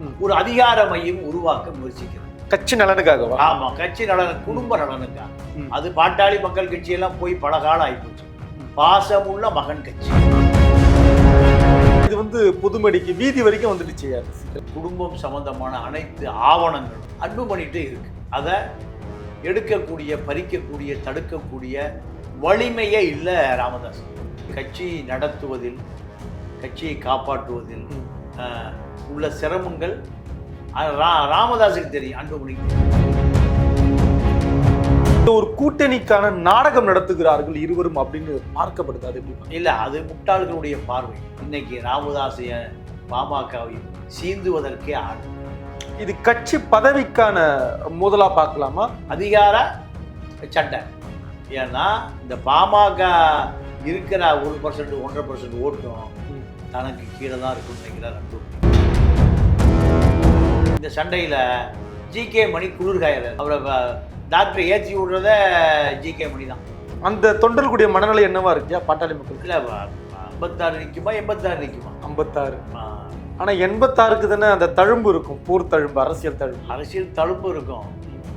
ம். ஒரு அதிகார மையம் உருவாக்க முயற்சிக்கிறது கட்சி நலனுக்காகவா? ஆமா கட்சி நலன் குடும்ப நலனுக்காக. அது பாட்டாளி மக்கள் கட்சி எல்லாம் போய் பல காலம் ஆயிப்போச்சு. பாசமுள்ள மகன் கட்சி. இது வந்து பொதுமடிக்கு வீதி வரைக்கும் வந்துடுச்சு குடும்பம் சம்பந்தமான அனைத்து ஆவணங்களும் அன்பு பண்ணிட்டு இருக்கு. அதை எடுக்கக்கூடிய பறிக்கக்கூடிய தடுக்கக்கூடிய வலிமையே இல்லை ராமதாஸ். கட்சி நடத்துவதில் கட்சியை காப்பாற்றுவதில் உள்ள சிரமங்கள் ராமதாஸுக்கு தெரியும் அன்புமணிக்கு ஒரு கூட்டணிக்கான நாடகம் நடத்துகிறார்கள் இருவரும் அப்படின்னு பார்க்கப்படுது அது எப்படி இல்லை அது முட்டாள்களுடைய பார்வை. இன்னைக்கு ராமதாஸைய பாமகவையும் சீந்துவதற்கே ஆள். இது கட்சி பதவிக்கான மோதலா பார்க்கலாமா? அதிகார சண்டை. ஏன்னா இந்த பாமக இருக்கிற ஒரு பர்சன்ட் ஒன்றரை பர்சன்ட் ஓட்டும். தனக்கு கீழே தான் இருக்குன்னு நினைக்கிறார் அன்பு இந்த சண்டையில் ஜி கே மணி குளிர்காயர் அவரை டாக்டர் ஏற்றி விடுறத ஜி கே மணி தான். அந்த தொண்டர்களுடைய மனநிலை என்னவா இருக்கியா பாட்டாளி மக்கள் இல்லை ஐம்பத்தாறு நிற்குமா எண்பத்தாறு நிற்குமா ஐம்பத்தாறு. ஆனா எண்பத்தாறுக்கு தானே அந்த தழும்பு இருக்கும் போர் தழும்பு அரசியல் தழும்பு. அரசியல் தழும்பு இருக்கும்.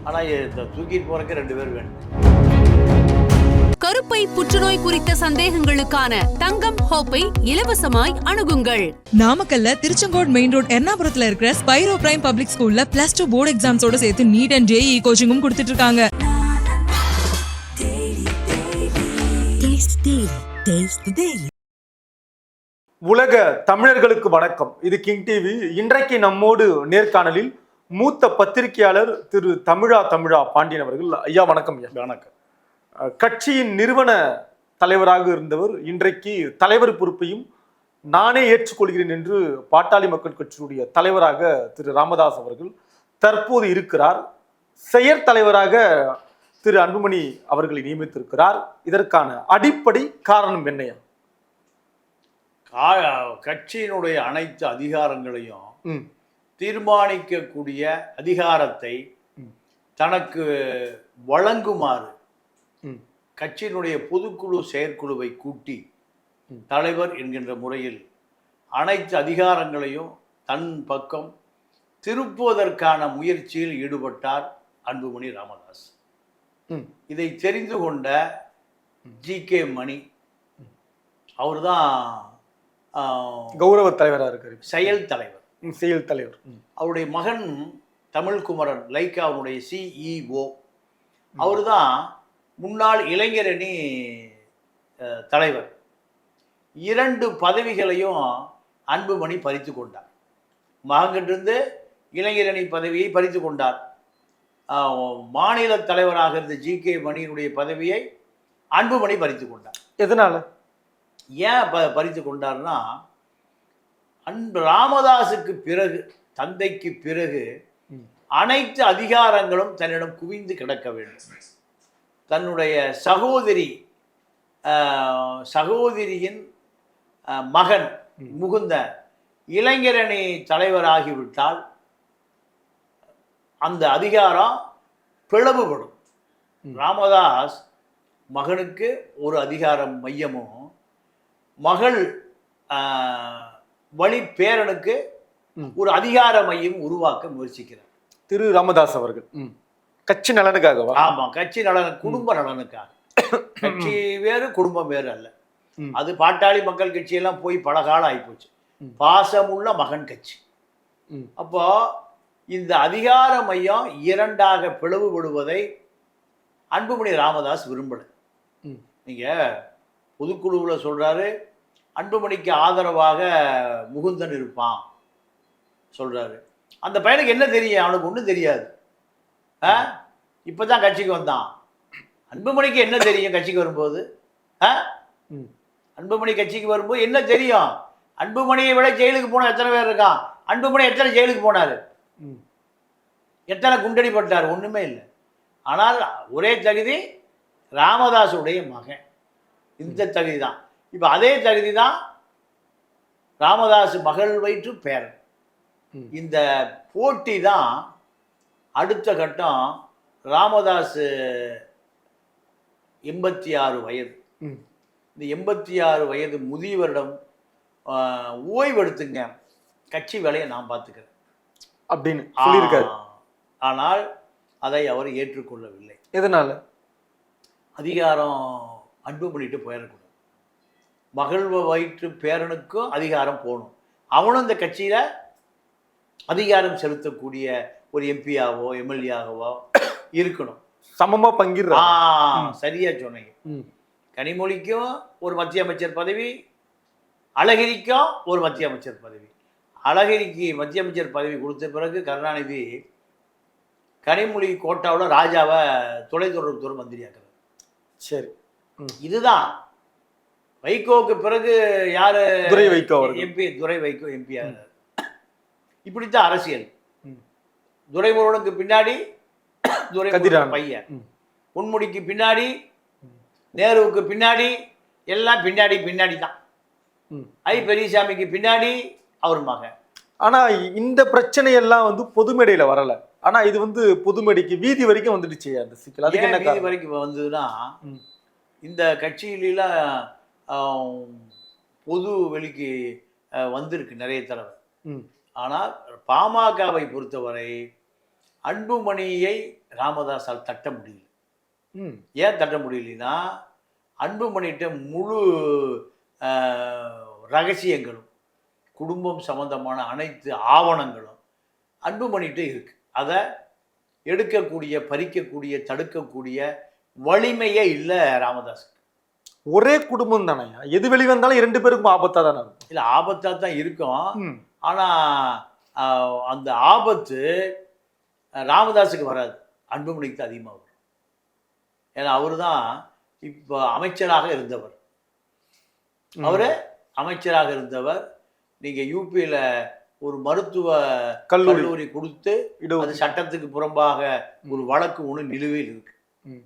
ஆனால் இந்த தூக்கிட்டு போறதுக்கு ரெண்டு பேர் வேணும். கருப்பை புற்றுநோய் குறித்த சந்தேகங்களுக்கான தங்கம் ஹோப்பை இலவசமாய் அணுகுங்கள். நாமக்கல்ல திருச்செங்கோடு மெயின் ரோட் எர்ணாபுரத்துல இருக்கிற ஸ்பைரோ பிரைம் பப்ளிக் ஸ்கூல்ல பிளஸ் டூ போர்டு எக்ஸாம்ஸோட சேர்த்து நீட் அண்ட் ஜேஇ கோச்சிங்கும் கொடுத்துட்டு இருக்காங்க. உலக தமிழர்களுக்கு வணக்கம். இது கிங் டிவி இன்றைக்கு நம்மோடு நேர்காணலில் மூத்த பத்திரிகையாளர் திரு தமிழா தமிழா பாண்டியன் அவர்கள். ஐயா வணக்கம் ஐயா. வணக்கம். கட்சியின் நிறுவன தலைவராக இருந்தவர் இன்றைக்கு தலைவர் பொறுப்பையும் நானே ஏற்றுக்கொள்கிறேன் என்று பாட்டாளி மக்கள் கட்சியினுடைய தலைவராக திரு ராமதாஸ் அவர்கள் தற்போது இருக்கிறார். செயற்தலைவராக திரு அன்புமணி அவர்களை நியமித்திருக்கிறார். இதற்கான அடிப்படை காரணம் என்னையா? கட்சியினுடைய அனைத்து அதிகாரங்களையும் தீர்மானிக்கக்கூடிய அதிகாரத்தை. தனக்கு வழங்குமாறு கட்சியினுடைய பொதுக்குழு செயற்குழுவை கூட்டி. தலைவர் என்கின்ற முறையில் அனைத்து அதிகாரங்களையும் தன் பக்கம் திருப்புவதற்கான முயற்சியில் ஈடுபட்டார் அன்புமணி ராமதாஸ். இதை தெரிந்து கொண்ட ஜி கே மணி அவர்தான் ஆஹ், கௌரவ தலைவராக இருக்காரு. செயல் தலைவர். செயல் தலைவர். அவருடைய மகன் தமிழ்குமரன் லைக்காவுடைய சிஇஓ அவர் தான் முன்னாள் இளைஞரணி தலைவர். இரண்டு பதவிகளையும் அன்புமணி பறித்து கொண்டார். மகன்கிட்டிருந்து இளைஞரணி பதவியை பறித்து கொண்டார். மாநில தலைவராக இருந்த ஜி. கே. மணியினுடைய பதவியை அன்புமணி பறித்து கொண்டார். எதனால? ஏன் ப பறித்து கொண்டார்னா அன்பு ராமதாஸுக்கு பிறகு தந்தைக்கு பிறகு. அனைத்து அதிகாரங்களும் தன்னிடம் குவிந்து கிடக்க வேண்டும். தன்னுடைய சகோதரி சகோதரியின் மகன். முகுந்த இளைஞரணி தலைவராகிவிட்டால் அந்த அதிகாரம் பிளவுபடும். ராமதாஸ் மகனுக்கு ஒரு அதிகார மையமும் மகள் வழி பேரனுக்கு. ஒரு அதிகார மையம் உருவாக்க முயற்சிக்கிறார் திரு ராமதாஸ் அவர்கள் ம். கட்சி நலனுக்காகவா? ஆமா கட்சி நலன் குடும்ப நலனுக்காக. கட்சி வேறு குடும்பம் வேறு அல்ல. அது பாட்டாளி மக்கள் கட்சியெல்லாம் போய் பல காலம் ஆகிப்போச்சு. பாசமுள்ள மகன் கட்சி. அப்போ இந்த அதிகார மையம் இரண்டாக பிளவுபடுவதை அன்புமணி ராமதாஸ் விரும்பல. ம். நீங்க பொதுக்குழுவில் சொல்றாரு அன்புமணிக்கு ஆதரவாக முகுந்தன் இருப்பான் சொல்றாரு. அந்த பையனுக்கு என்ன தெரியும்? அவனுக்கு ஒன்றும் தெரியாது. ஆ? இப்பதான் கட்சிக்கு வந்தான். அன்புமணிக்கு என்ன தெரியும் கட்சிக்கு வரும்போது. அன்புமணி கட்சிக்கு வரும்போது என்ன தெரியும்? அன்புமணியை விட ஜெயிலுக்கு போன எத்தனை பேர் இருக்கான்? அன்புமணி எத்தனை ஜெயிலுக்கு போனார். எத்தனை குண்டடிப்பட்டார் ஒன்றுமே இல்லை. ஆனால் ஒரே தகுதி ராமதாஸுடைய மகன். இந்த தகுதி தான் இப்போ அதே தகுதி தான் ராமதாஸ் மகள் வயிற்று பேரன். இந்த போட்டி தான் அடுத்த கட்டம் ராமதாஸ் எண்பத்தி ஆறு வயது. இந்த எண்பத்தி ஆறு வயது முதியவரிடம் ஓய்வெடுத்துங்க. கட்சி வேலையை நான் பார்த்துக்கிறேன். அப்படின்னு சொல்லியிருக்காரு. ஆனால் அதை அவர் ஏற்றுக்கொள்ளவில்லை. எதனால? அதிகாரம் அன்பு பண்ணிட்டு போயிடக்கூடாது. மகள் வயிற்று பேரனுக்கும் அதிகாரம் போகணும். அவனும் இந்த கட்சியில அதிகாரம் செலுத்தக்கூடிய ஒரு எம்பியாவோ எம்எல்ஏவோ இருக்கணும். சமமா ஆ பங்கிடுறாரு சரியா சொன்னீங்க. கனிமொழிக்கும் ஒரு மத்திய அமைச்சர் பதவி அழகிரிக்கும் ஒரு மத்திய அமைச்சர் பதவி. அழகிரிக்கு மத்திய அமைச்சர் பதவி கொடுத்த பிறகு கருணாநிதி கனிமொழி கோட்டாவில் ராஜாவை தொலைத்தொடர்புத்துறை மந்திரியாக்குறாரு. சரி. இதுதான். வைகோவுக்கு பிறகு யாரு? துரை வைகோ. எம்பி துரை வைகோ எம்பி ஆகிறார். இப்படித்தான் அரசியல் ம். துரைமுருகனுக்கு பின்னாடி கதிராமன். பையன். பொன்முடிக்கு பின்னாடி நேருவுக்கு பின்னாடி எல்லாம் பின்னாடி பின்னாடி தான். ஐ பெரியசாமிக்கு பின்னாடி அவர் மகன் ஆனா இந்த பிரச்சனை எல்லாம் வந்து பொதுமேடையில வரல ஆனா இது வந்து பொதுமேடைக்கு வீதி வரைக்கும் வந்துடுச்சு அந்த சிக்கல் அதுக்கு என்ன வீதி வரைக்கும் வந்ததுன்னா. இந்த கட்சியிலாம் பொது வெளிக்கு வந்திருக்கு நிறைய தடவை ம். ஆனால் பாமகவை பொறுத்தவரை அன்புமணியை ராமதாஸால் தட்ட முடியல. ம். ஏன் தட்ட முடியலனா அன்புமணிகிட்ட முழு ரகசியங்களும் குடும்பம் சம்பந்தமான அனைத்து ஆவணங்களும் அன்புமணிகிட்ட இருக்கு. அதை எடுக்கக்கூடிய பறிக்கக்கூடிய தடுக்கக்கூடிய வலிமையே இல்லை ராமதாஸ். ஒரே குடும்பம் தானேயா எது வெளிவந்தாலும் இரண்டு பேருக்கும் ஆபத்தா தானே இல்லை ஆபத்தாக தான் இருக்கும். ஆனால் அந்த ஆபத்து ராமதாஸுக்கு வராது அன்புமணிக்கு தான் அதிகமாக வரும் ஏன்னா அவர் தான் இப்போ அமைச்சராக இருந்தவர். அவர் அமைச்சராக இருந்தவர் நீங்கள் யூபியில் ஒரு மருத்துவ கல்லூரி கொடுத்து அது சட்டத்துக்கு புறம்பாக ஒரு வழக்கு ஒன்று நிலுவையில் இருக்கு ம்.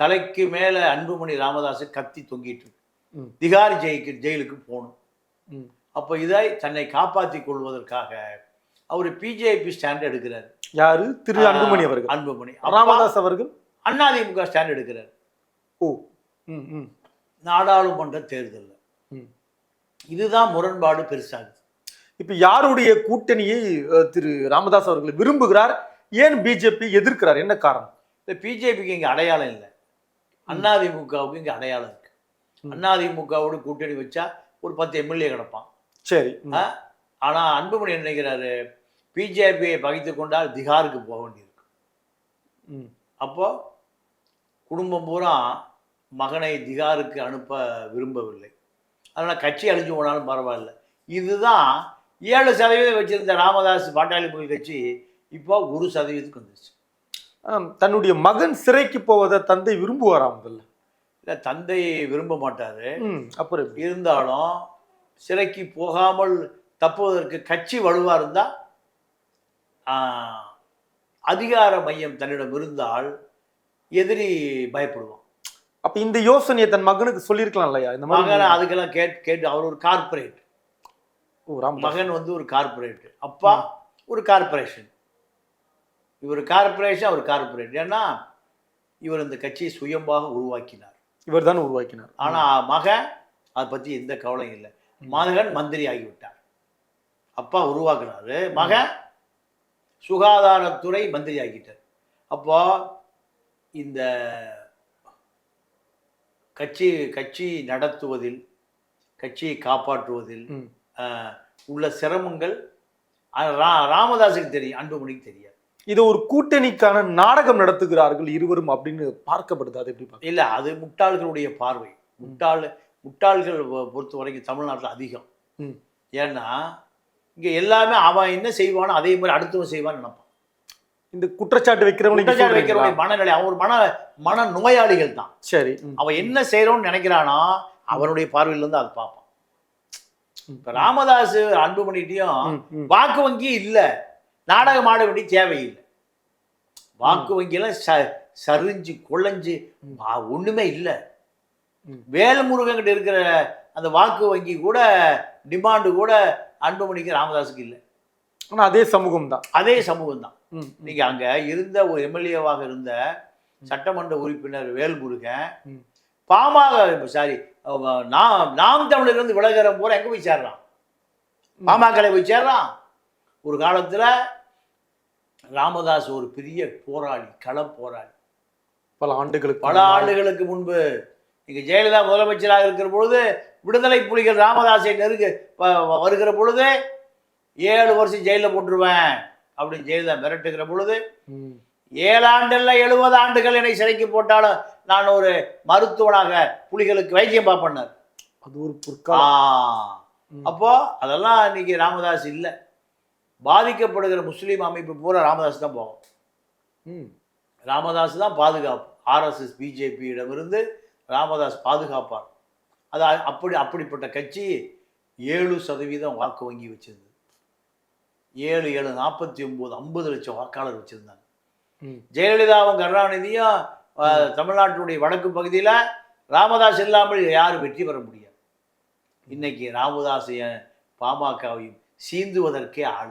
தலைக்கு மேலே அன்புமணி ராமதாஸ் கத்தி தொங்கிட்டு இருக்கு. திகார் ஜெயிக்கு ஜெயிலுக்கு போகணும் ம். அப்போ இதை தன்னை காப்பாற்றிக் கொள்வதற்காக அவர் பிஜேபி ஸ்டாண்ட் எடுக்கிறார். யாரு? திரு அன்புமணி அவர்கள். அன்புமணி. ராமதாஸ் அவர்கள்? அண்ணாதிமுக ஸ்டாண்ட் எடுக்கிறார். ஓ ம் ம். நாடாளுமன்ற தேர்தலில். இதுதான் முரண்பாடு பெருசாகுது. இப்ப யாருடைய கூட்டணியை திரு ராமதாஸ் அவர்கள் விரும்புகிறார்? ஏன் பிஜேபி எதிர்க்கிறார்? என்ன காரணம்? இந்த பிஜேபிக்கு இங்கே அடையாளம் இல்லை. அதிமுகவுக்கு இங்கே அடையாளம் இருக்கு. ம். அதிமுகவோடு கூட்டணி வச்சா ஒரு பத்து எம்எல்ஏ கிடப்பான். சரி ம். ஆ? ஆனா அன்புமணி நினைக்கிறாரு? பிஜேபியை பகைத்து கொண்டால் திகாருக்கு போக வேண்டியிருக்கு. அப்போ குடும்பம் பூரா மகனை திகாருக்கு அனுப்ப விரும்பவில்லை. அதனால் கட்சி அழிஞ்சு போனாலும் பரவாயில்ல. இதுதான் ஏழு சதவீதம் வச்சிருந்த ராமதாஸ் பாட்டாளி மக்கள் கட்சி இப்போ ஒரு சதவீதத்துக்கு வந்துருச்சு. ஆம், தன்னுடைய மகன் சிறைக்கு போவதை தந்தை விரும்புவாரா முதல்ல? இல்லை தந்தை விரும்ப மாட்டார். அப்புறம் இருந்தாலும் சிறைக்கு போகாமல் தப்புவதற்கு கட்சி வலுவாக இருந்தால் அதிகார மையம் தன்னிடம் இருந்தால் எதிரி பயப்படுவான். அப்ப இந்த யோசனையை தன் மகனுக்கு சொல்லியிருக்கலாம் இல்லையா? இந்த மகன் அதுக்கெல்லாம் கேட்டு கேட்டு அவர் ஒரு ராமதாஸ். மகன் வந்து ஒரு கார்ப்பரேட் அப்பா ஒரு கார்ப்பரேஷன் இவர் கார்ப்பரேஷன் அவர் கார்ப்பரேட் ஏன்னா இவர் இந்த கட்சியை சுயமாக உருவாக்கினார். இவர் தான் உருவாக்கினார். ஆனா மகன் அதை பத்தி எந்த கவலையும் இல்லை. மகன் மந்திரி ஆகிவிட்டார் அப்பா உருவாக்குனாரு. மகன் சுகாதாரத்துறை மந்திரி ஆகிட்டார் அப்போ இந்த கட்சி கட்சி நடத்துவதில் கட்சியை காப்பாற்றுவதில் உள்ள சிரமங்கள் ராமதாஸுக்கு தெரியும் அன்புமணிக்கு தெரியாது. இது ஒரு கூட்டணிக்கான நாடகம் நடத்துகிறார்கள் இருவரும் அப்படின்னு பார்க்கப்படுது. அது எப்படி இல்லை அது முட்டாள்களுடைய பார்வை. முட்டாள் முட்டாள்கள் பொறுத்த வரைக்கும் தமிழ்நாட்டில் அதிகம். ஏன்னா இங்கே எல்லாமே அவன் என்ன செய்வானோ அதே மாதிரி அடுத்தவன் செய்வான்னு நினைப்பான் இந்த குற்றச்சாட்டு வைக்கிறவங்க குற்றச்சாட்டு? வைக்கிறவனுடைய மனநிலை அவன் ஒரு மன மன நோயாளிகள் தான் சரி. அவன் என்ன செய்யறோம்னு நினைக்கிறானோ அவனுடைய பார்வையில இருந்து அதை பார்ப்பான். இப்போ ராமதாஸ் அன்புமணிட்டையும் ம், ம். வாக்கு வங்கி இல்லை நாடகம் ஆட வேண்டிய தேவையில்லை வாக்கு வங்கியெல்லாம் ச சரிஞ்சு குழஞ்சு ஒண்ணுமே இல்லை. வேல்முருகன் கிட்ட இருக்கிற அந்த வாக்கு வங்கி கூட டிமாண்டு கூட அன்புமணிக்கு ராமதாஸுக்கு இல்லை. ஆனா அதே சமூகம் தான் அதே சமூகம் தான். நீங்க அங்க இருந்த ஒரு எம்எல்ஏவாக இருந்த சட்டமன்ற உறுப்பினர் வேல்முருகன். பாமக சாரி நாம் நாம் தமிழர் இருந்து விலகிற போற எங்க போய் சேர்றான்? பாமக போய் சேர்றான்? ஒரு காலத்துல ராமதாஸ் ஒரு பெரிய போராளி கள போராளி. பல ஆண்டுகளுக்கு பல. ஆண்டுகளுக்கு முன்பு நீங்க ஜெயலலிதா முதலமைச்சராக இருக்கிற பொழுது விடுதலை புலிகள் ராமதாஸை நெருங்க வருகிற பொழுது ஏழு வருஷம் ஜெயிலில் போட்டுருவேன் அப்படின்னு ஜெயலலிதா மிரட்டுகிற பொழுது ம். ஏழு ஆண்டுல எழுபது ஆண்டுகள் என்னை சிறைக்கு போட்டாலும் நான் ஒரு மருத்துவனாக புலிகளுக்கு வைத்தியம் பார்ப்பேன்னார் அது ஒரு ம். அப்போ அதெல்லாம் இன்னைக்கு ராமதாஸ் இல்லை பாதிக்கப்படுகிற முஸ்லீம் அமைப்பு பூரா ராமதாஸ் தான் போகும். ராமதாஸ் தான் பாதுகாப்பு ஆர்எஸ்எஸ் பிஜேபியிடமிருந்து ராமதாஸ் பாதுகாப்பார். அது அப்படி அப்படிப்பட்ட கட்சி ஏழு சதவீதம் வாக்கு வங்கி வச்சிருந்தது. ஏழு ஏழு நாற்பத்தி ஒம்பது ஐம்பது லட்சம் வாக்காளர் வச்சிருந்தாங்க. ஜெயலலிதாவும் கருணாநிதியும் தமிழ்நாட்டினுடைய வடக்கு பகுதியில் ராமதாஸ் இல்லாமல் யாரும் வெற்றி பெற முடியாது. இன்னைக்கு ராமதாஸையும் பாமகவையும் சீந்துவதற்கே ஆள்.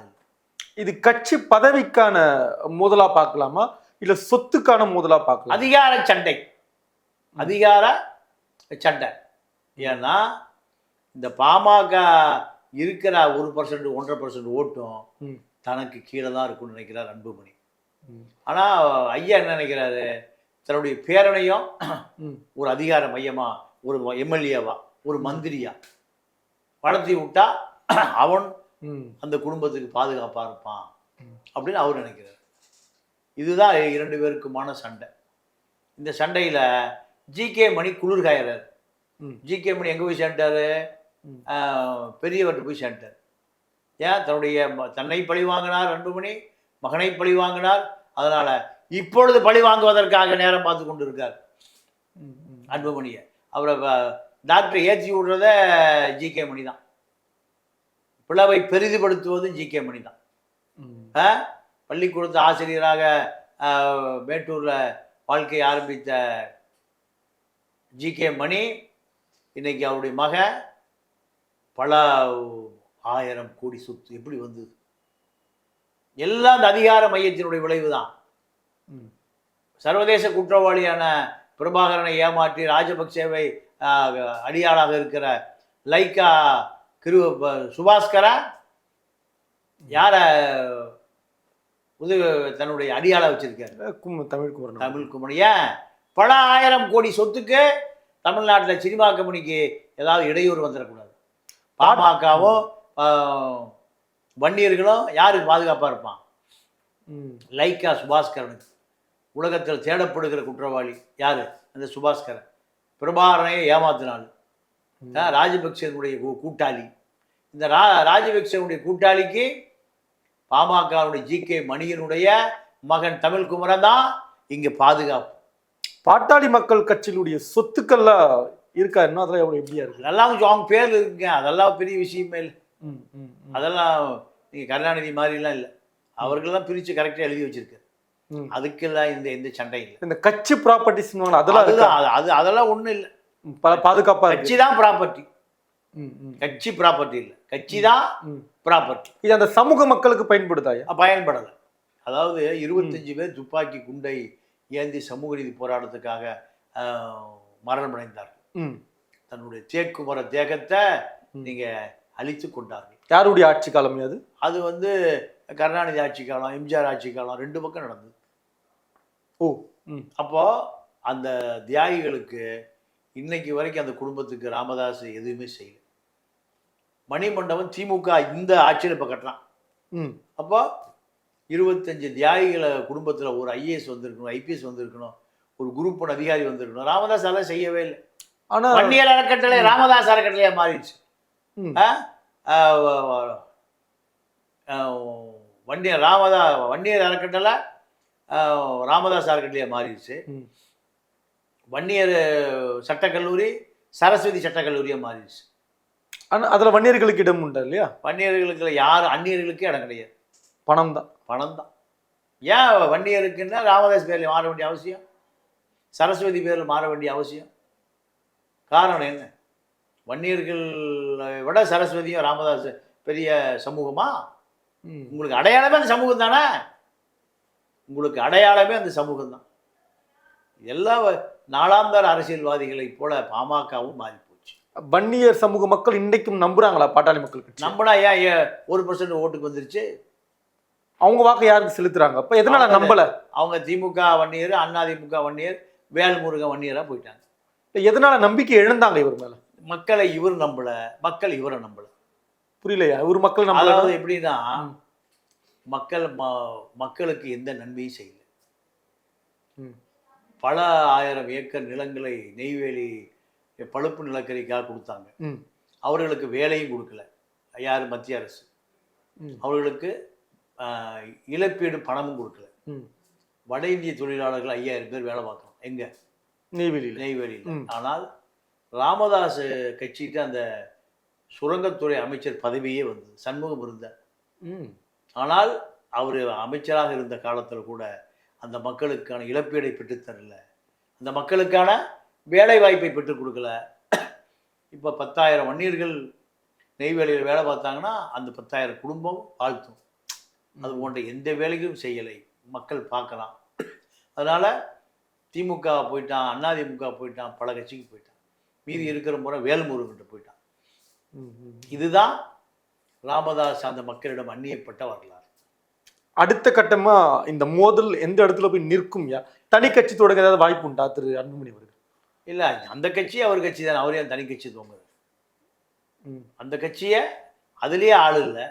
இது கட்சி பதவிக்கான மோதலா பார்க்கலாமா? இல்ல சொத்துக்கான மோதலா பார்க்கலாம்? அதிகார சண்டை. அதிகார சண்டை ஏன்னா இந்த பாமக இருக்கிற ஒரு பர்சன்ட் ஒன்றரை பர்சன்ட் ஓட்டும். தனக்கு கீழே தான் இருக்கும்னு நினைக்கிறார் அன்புமணி ம். ஆனா ஐயா என்ன நினைக்கிறாரு தன்னுடைய பேரனையும். ஒரு அதிகார மையமா ஒரு எம்எல்ஏவா ஒரு மந்திரியா வளர்த்தி விட்டா அவன். அந்த குடும்பத்துக்கு பாதுகாப்பா இருப்பான். அப்படின்னு அவர் நினைக்கிறார் இதுதான் இரண்டு பேருக்குமான சண்டை இந்த சண்டையில ஜிகே மணி குளிர் காயறாரு. ஜிகே மணி எங்க போய் சேர்ந்தாரு ம். பெரியவர்கிட்ட போய் சேர்ந்தார் ஏன்? தன்னுடைய தன்னை பழி வாங்கினார் அன்புமணி மகனை பழி வாங்கினார். அதனால இப்பொழுது பழி வாங்குவதற்காக நேரம் பார்த்து கொண்டு இருக்கார். அன்புமணியை. அவரை டாக்டர் ஏற்றி விடுறத ஜிகே மணி தான். பிளவை பெரிதுபடுத்துவதும் ஜிகே மணி தான்? பள்ளிக்கூடத்து ஆசிரியராக மேட்டூர்ல வாழ்க்கையை ஆரம்பித்த ஜிகே மணி இன்னைக்கு அவருடைய மகன் பல ஆயிரம் கோடி சொத்து எப்படி வந்தது? எல்லாம் அந்த அதிகார மையத்தினுடைய விளைவு தான். சர்வதேச குற்றவாளியான பிரபாகரனை ஏமாற்றி ராஜபக்சேவை அடியாளாக இருக்கிற லைக்கா கிரு சுபாஸ்கரா யார உதவி தன்னுடைய அடியாளா வச்சிருக்காரு? தமிழ் குமரன். தமிழ் குமணிய பல ஆயிரம் கோடி சொத்துக்கு தமிழ்நாட்டில் சினிமா கம்பெனிக்கு ஏதாவது இடையூறு வந்துடக்கூடாது பாமகவும் வன்னியர்களும் யாருக்கு பாதுகாப்பாக இருப்பான். லைக்கா சுபாஸ்கரனுக்கு. உலகத்தில் தேடப்படுகிற குற்றவாளி யாரு? அந்த சுபாஸ்கரன். பிரபாகரனையை ஏமாத்தினாள். ராஜபக்சனுடைய கூட்டாளி. இந்த ரா ராஜபக்சனுடைய கூட்டாளிக்கு பாமகவுடைய ஜி கே மணியனுடைய மகன் தமிழ்குமரன் தான் இங்க பாதுகாப்பு. பாட்டாளி மக்கள் கட்சியினுடைய சொத்துக்கள்லாம் இருக்கா? இன்னும் அதெல்லாம் எவ்வளவு எப்படியா இருக்கு? அதெல்லாம் கொஞ்சம் அவங்க பேர்ல இருக்குங்க. அதெல்லாம் பெரிய விஷயமே இல்லை. ம். அதெல்லாம் நீங்க கருணாநிதி மாதிரிலாம் இல்லை. அவர்களெல்லாம் பிரிச்சு கரெக்டாக எழுதி வச்சிருக்காரு. ம். அதுக்கெல்லாம் இந்த எந்த சண்டையும் இல்லை. இந்த கட்சி ப்ராப்பர்ட்டிஸ் அதெல்லாம் அது- அது அதெல்லாம் ஒண்ணும் இல்லை. ம். பா- பாதுகாப்பா இருக்கு. கட்சி தான் ப்ராப்பர்ட்டி ம். ம். கட்சி ப்ராப்பர்ட்டி இல்லை. கட்சி தான். ப்ராப்பர்ட்டி இது அந்த சமூக மக்களுக்கு பயன்படுதாயா பயன்படலை. அதாவது இருபத்தஞ்சு பேர் துப்பாக்கி குண்டை ஏந்தி சமூக நீதி போராட்டத்துக்காக ஆஹ், மரணமடைந்தார்கள் ம். தன்னுடைய தேக்குமர தேகத்தை ம். நீங்க அழித்து கொண்டார்கள் யாருடைய ஆட்சி காலம் அது அது வந்து கருணாநிதி ஆட்சி காலம் எம்ஜிஆர் ஆட்சி காலம் ரெண்டு பக்கம் நடந்தது ஓ ம். அப்போ அந்த தியாகிகளுக்கு இன்னைக்கு வரைக்கும் அந்த குடும்பத்துக்கு ராமதாஸ் எதுவுமே செய்யல மணிமண்டபம் திமுக இந்த ஆட்சியில் இப்போ கட்டுறான் ம். அப்போ இருபத்தஞ்சு தியாகிகளை குடும்பத்தில் ஒரு ஐஏஎஸ் வந்திருக்கணும் ஐபிஎஸ் வந்திருக்கணும் ஒரு குரூப் ஒன் அதிகாரி வந்திருக்கணும். ராமதாஸ் அதெல்லாம் செய்யவே இல்லை. ஆனா வன்னியர் அறக்கட்டளை ராமதாஸ் அறக்கட்டளையா மாறிடுச்சு. வன்னியர் ராமதா வன்னியர் அறக்கட்டளை ராமதாஸ் அறக்கட்டளையா மாறிடுச்சு. வன்னியர் சட்டக்கல்லூரி சரஸ்வதி சட்டக்கல்லூரியா மாறிடுச்சு. ஆனா அதுல வன்னியர்களுக்கு இடம் உண்டா இல்லையா? வன்னியர்களுக்கு யார் அந்நியர்களுக்கு இடம் கிடையாது. பணம் தான் பணம் தான் ஏன் வன்னியருக்குன்னா ராமதாஸ் பேரில் மாற வேண்டிய அவசியம்? சரஸ்வதி பேரில் மாற வேண்டிய அவசியம்? காரணம் என்ன? வன்னியர்களை விட சரஸ்வதியும் ராமதாஸ் பெரிய சமூகமா. உங்களுக்கு அடையாளமே அந்த சமூகம் தானே? உங்களுக்கு அடையாளமே அந்த சமூகம் தான். எல்லா நாளாந்தர அரசியல்வாதிகளைப் போல பாமகவும் மாறி போச்சு வன்னியர் சமூக மக்கள் இன்னைக்கும் நம்புறாங்களா? பாட்டாளி மக்கள் கட்சி? நம்பினா ஏன் ஏன் ஒரு பர்சன்ட் ஓட்டுக்கு வந்துருச்சு? அவங்க வாக்கு யாருக்கு செலுத்துறாங்க? அப்ப எதனால நம்பல? அவங்க திமுக வன்னியர் அதிமுக வன்னியர் வேல்முருகன் வன்னியரா போயிட்டாங்க. எதனால நம்பிக்கை இழந்தாங்க இவர் மேல? மக்களை இவர் நம்பல மக்கள் இவரை நம்பல. புரியலையா? இவர் மக்கள் நம்பல? அதாவது எப்படின்னா மக்கள் மக்களுக்கு எந்த நன்மையும் செய்யல. பல ஆயிரம் ஏக்கர் நிலங்களை நெய்வேலி பழுப்பு நிலக்கரிக்காக கொடுத்தாங்க. அவர்களுக்கு வேலையும் கொடுக்கல. யார்? மத்திய அரசு. அவர்களுக்கு இழப்பீடு பணமும் கொடுக்கல. வட இந்திய தொழிலாளர்கள் ஐயாயிரம் பேர் வேலை பார்க்கணும். எங்க? நெய்வேலியில. நெய்வேலியில். ஆனால் ராமதாஸ் கட்சிட்டு அந்த சுரங்கத்துறை அமைச்சர் பதவியே வந்தது. சண்முகம் இருந்தார். ம். ஆனால் அவர் அமைச்சராக இருந்த காலத்தில் கூட அந்த மக்களுக்கான இழப்பீடை பெற்றுத் தரல. அந்த மக்களுக்கான வேலை வாய்ப்பை பெற்றுக் கொடுக்கல. இப்போ பத்தாயிரம் வன்னியர்கள் நெய்வேலியில் வேலை பார்த்தாங்கன்னா அந்த பத்தாயிரம் குடும்பம் வாழ்த்தும். அது போன்ற எந்த வேலையும் செய்யலை. மக்கள் பார்க்கலாம். அதனால திமுக போயிட்டான் அதிமுக போயிட்டான் பல கட்சிக்கு போயிட்டான். மீதி இருக்கிற முறை வேல்முருகன்ட்டு போயிட்டான். இதுதான் ராமதாஸ் அந்த மக்களிடம் அந்நியப்பட்ட வரலாறு. அடுத்த கட்டமா இந்த மோதல் எந்த இடத்துல போய் நிற்கும் யா? தனி கட்சி தொடங்க ஏதாவது வாய்ப்பு உண்டா? திரு அன்புமணி அவர்கள். இல்லை அந்த கட்சி அவர் கட்சி தானே. அவரே தனி கட்சி தோங்குது ம். அந்த கட்சியை அதுலேயே ஆள் இல்லை.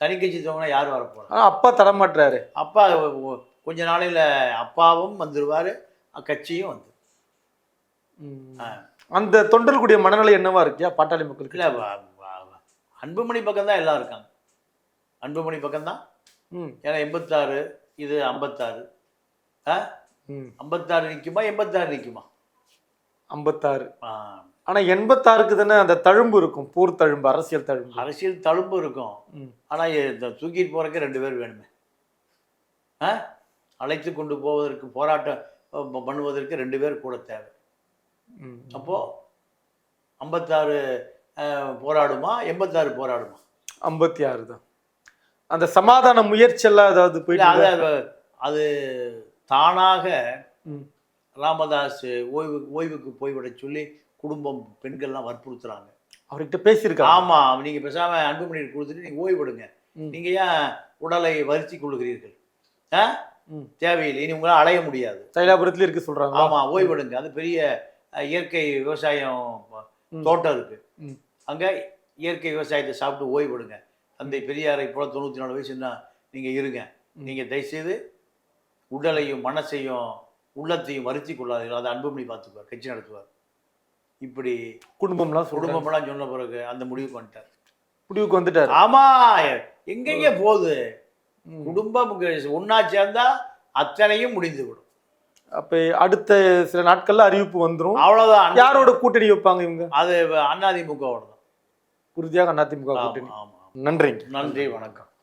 தனி கட்சி தோங்கினா யார் வரப்போறா ஆனா அப்பா தரமாட்டுறாரு அப்பா கொஞ்ச நாளையில் அப்பாவும் வந்துடுவார் கட்சியும் வந்து. அந்த தொண்டர்களுடைய மனநிலை என்னவா இருக்கியா? பாட்டாளி மக்களுக்கு இல்லை அன்புமணி பக்கம் தான் எல்லாம் இருக்காங்க. அன்புமணி பக்கம் தான் ம். ஏன்னா எண்பத்தாறு இது ஐம்பத்தாறு. ஆ. ஐம்பத்தாறு நிற்குமா எண்பத்தாறு நிற்குமா ஐம்பத்தாறு. ஆ, ஆனா எண்பத்தாறுக்கு தானே அந்த தழும்பு இருக்கும். போர் தழும்பு அரசியல் தழும்பு. அரசியல் தழும்பு இருக்கும். ஆனால் இந்த தூக்கிட்டு போறதுக்கு ரெண்டு பேர் வேணுமே. ஆ? அழைத்து கொண்டு போவதற்கு போராட்டம் பண்ணுவதற்கு ரெண்டு பேர் கூட தேவை. ம். அப்போ ஐம்பத்தாறு போராடுமா? எண்பத்தாறு போராடுமா? ஐம்பத்தி ஆறு தான். அந்த சமாதான முயற்சி எல்லாம் ஏதாவது போயிட்டு அது அது- தானாக. ராமதாஸ் ஓய்வு ஓய்வுக்கு போய்விட சொல்லி குடும்பம் பெண்கள்லாம் வற்புறுத்துறாங்க. அவர்கிட்ட பேசியிருக்காங்க. ஆமா நீங்க பேசாம அன்புமணி கொடுத்துட்டு நீங்க ஓய்வெடுங்க ம். நீங்க ஏன் உடலை வருத்தி கொள்கிறீர்கள் ஆ? தேவையில்லை. இனி உங்களால் அலைய முடியாது. தைலாபுரத்துல இருக்கு சொல்றாங்க ஆமா ஓய்வெடுங்க அது பெரிய இயற்கை விவசாயம். தோட்டம் இருக்கு. அங்க இயற்கை விவசாயத்தை சாப்பிட்டு ஓய்வெடுங்க தந்தை பெரியாரை போல தொண்ணூத்தி நாலு வயசுன்னா நீங்க இருங்க. ம். நீங்க தயவுசெய்து உடலையும் மனசையும் உள்ளத்தையும் வருத்தி கொள்ளாதீர்கள். அதை அன்புமணி பார்த்துக்குவார் கட்சி நடத்துவார். இப்படி குடும்பம்லாம் சொல்றாங்க. குடும்பமெல்லாம் சொன்ன பிறகு அந்த முடிவுக்கு வந்துட்டார். முடிவுக்கு வந்துட்டாரு. ஆமா எங்கெங்க போகுது. குடும்பம் ஒன்னா சேர்ந்தா அத்தனையும் முடிந்து விடும் அப்ப அடுத்த சில நாட்கள்ல அறிவிப்பு வந்துரும். அவ்வளவுதான். யாரோட கூட்டணி வைப்பாங்க இவங்க? அது அதிமுகவோட தான் உறுதியாக அதிமுக கூட்டணி. நன்றிங்க. நன்றி வணக்கம்.